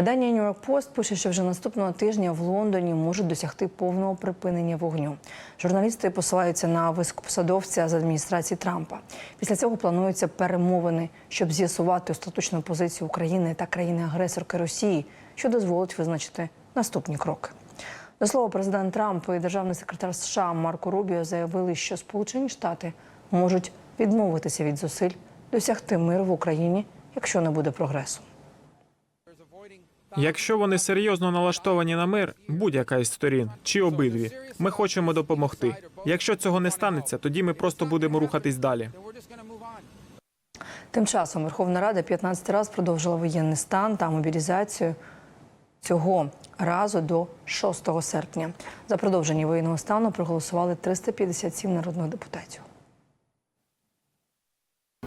Видання New York Post пише, що вже наступного тижня в Лондоні можуть досягти повного припинення вогню. Журналісти посилаються на високопосадовця з адміністрації Трампа. Після цього плануються перемовини, щоб з'ясувати остаточну позицію України та країни-агресорки Росії, що дозволить визначити наступні кроки. До слова, президент Трамп і державний секретар США Марко Рубіо заявили, що Сполучені Штати можуть відмовитися від зусиль досягти миру в Україні, якщо не буде прогресу. Якщо вони серйозно налаштовані на мир, будь-яка із сторін чи обидві, ми хочемо допомогти. Якщо цього не станеться, тоді ми просто будемо рухатись далі. Тим часом Верховна Рада 15 раз продовжила воєнний стан та мобілізацію цього разу до 6 серпня. За продовження воєнного стану проголосували 357 народних депутатів.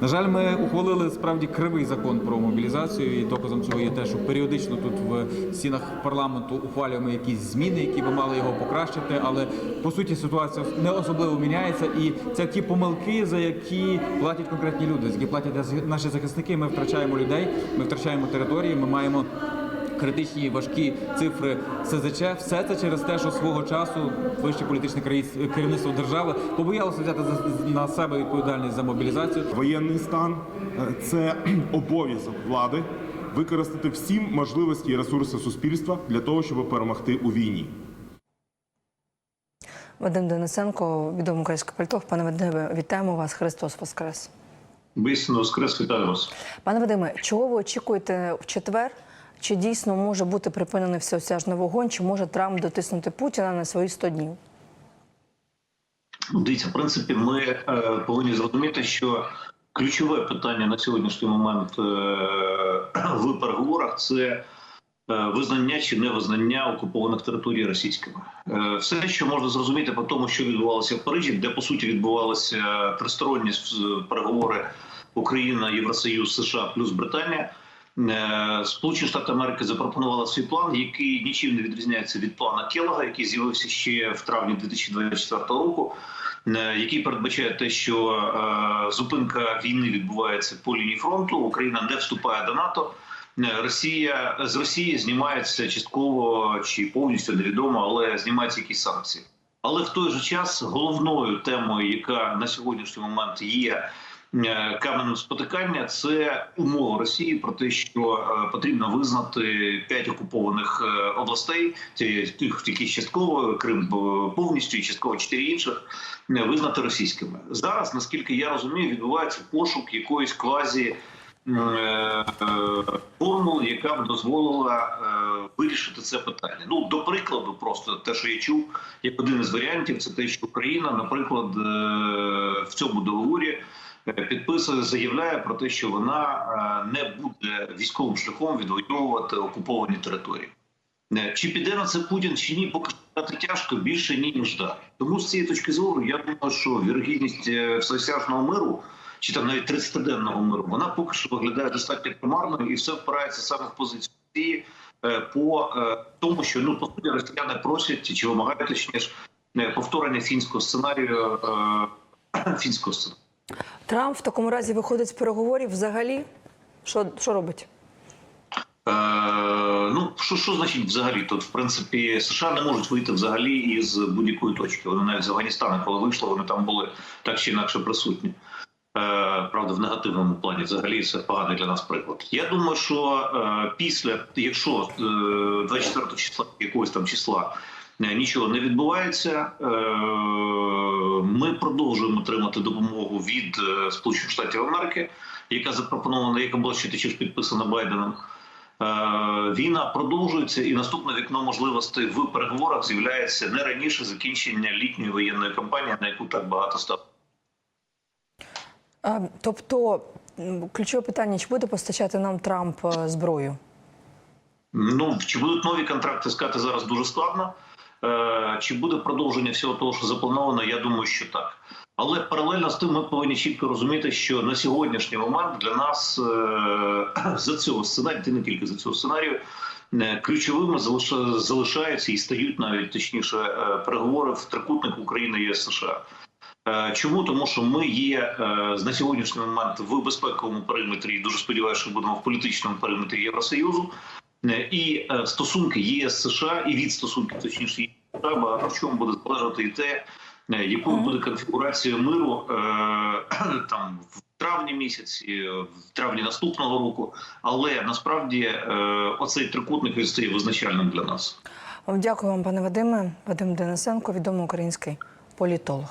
На жаль, ми ухвалили справді кривий закон про мобілізацію, і доказом цього є те, що періодично тут в стінах парламенту ухвалюємо якісь зміни, які би мали його покращити. Але по суті ситуація не особливо міняється, і це ті помилки, за які платять конкретні люди, які платять наші захисники. Ми втрачаємо людей, ми втрачаємо території. Ми маємо критичні важкі цифри СЗЧ. Все це через те, що свого часу вище політичне керівництво держави побоялося взяти за- на себе відповідальність за мобілізацію. Воєнний стан е, це обов'язок влади використати всі можливості і ресурси суспільства для того, щоб перемогти у війні. Вадим Денисенко, відомий український політолог. Пане Вадиме, вітаємо вас. Христос Воскрес. Висновок Воскрес, вітаю вас. Пане Вадиме, чого ви очікуєте в четвер? Чи дійсно може бути припинений всеосяжний вогонь? Чи може Трамп дотиснути Путіна на свої 100 днів? Ну, Дивіться, в принципі, ми е, повинні зрозуміти, що ключове питання на сьогоднішній момент е, в переговорах це е, визнання чи невизнання окупованих територій російськими. Все, що можна зрозуміти по тому, що відбувалося в Парижі, де по суті відбувалися тристоронні переговори Україна, Євросоюз, США плюс Британія. Е, Сполучені Штати Америки запропонували свій план, який нічим не відрізняється від плана Келлога, який з'явився ще в травні 2024 року, е, який передбачає те, що е, зупинка війни відбувається по лінії фронту. Україна не вступає до НАТО. Росія з Росії знімається частково чи повністю невідомо, але знімаються якісь санкції. Але в той же час головною темою, яка на сьогоднішній момент є каменем спотикання, це умова Росії про те, що е, потрібно визнати п'ять окупованих е, областей, тих, які частково Крим е, повністю і частково чотири інших е, визнати російськими. Зараз, наскільки я розумію, відбувається пошук якоїсь квазі е, формули, яка б дозволила е, вирішити це питання. Ну до прикладу, просто те, що я чув, як один із варіантів, це те, що Україна, наприклад, е, в цьому договорі е, підписує, заявляє про те, що вона е, не буде військовим шляхом відвоювати окуповані території. Е, Чи піде на це Путін чи ні, поки сказати тяжко більше ні ніж да. Тому з цієї точки зору я думаю, що вірогідність е, всеосяжного миру чи там навіть 30-денного миру, вона поки що виглядає достатньо примарною, і все впирається саме в е, по тому, що ну по суті росіяни просять чи вимагають точніше повторення фінського сценарію фінського сценарію. Трамп в такому разі виходить з переговорів взагалі. Що, що робить? Е, ну що, що значить взагалі? Тут в принципі США не можуть вийти взагалі із будь-якої точки. Вони навіть з Афганістану, коли вийшли, вони там були так чи інакше присутні. Е, правда, в негативному плані взагалі це поганий для нас приклад. Я думаю, що е, після, якщо е, 24 числа якогось там числа нічого не відбувається, е, ми продовжуємо отримати допомогу від е, Сполучених Штатів Америки, яка запропонована, яка була ще теж підписана Байденом. Е, Війна продовжується, і наступне вікно можливостей в переговорах з'являється не раніше закінчення літньої воєнної кампанії, на яку так багато став. Тобто, ключове питання: чи буде постачати нам Трамп е, зброю? Ну чи будуть нові контракти сказати зараз дуже складно. Е, Чи буде продовження всього того, що заплановано? Я думаю, що так. Але паралельно з тим ми повинні чітко розуміти, що на сьогоднішній момент для нас е, за цього сценарію, не тільки за цього сценарію, е, ключовими залиша- залишаються і стають навіть точніше переговори в трикутнику України ЄС США. Чому тому, що ми є на сьогоднішній момент в безпековому периметрі, і дуже сподіваюся, що будемо в політичному периметрі Євросоюзу. Е, І е, стосунки ЄС США і від стосунків точніше ЄС США багато в чому буде залежати і те, е, якою буде конфігурація миру там в травні місяці, в травні наступного року. Але насправді оцей трикутник він стає визначальним для нас. Дякую вам, пане Вадиме. Вадим Денисенко, відомий український політолог.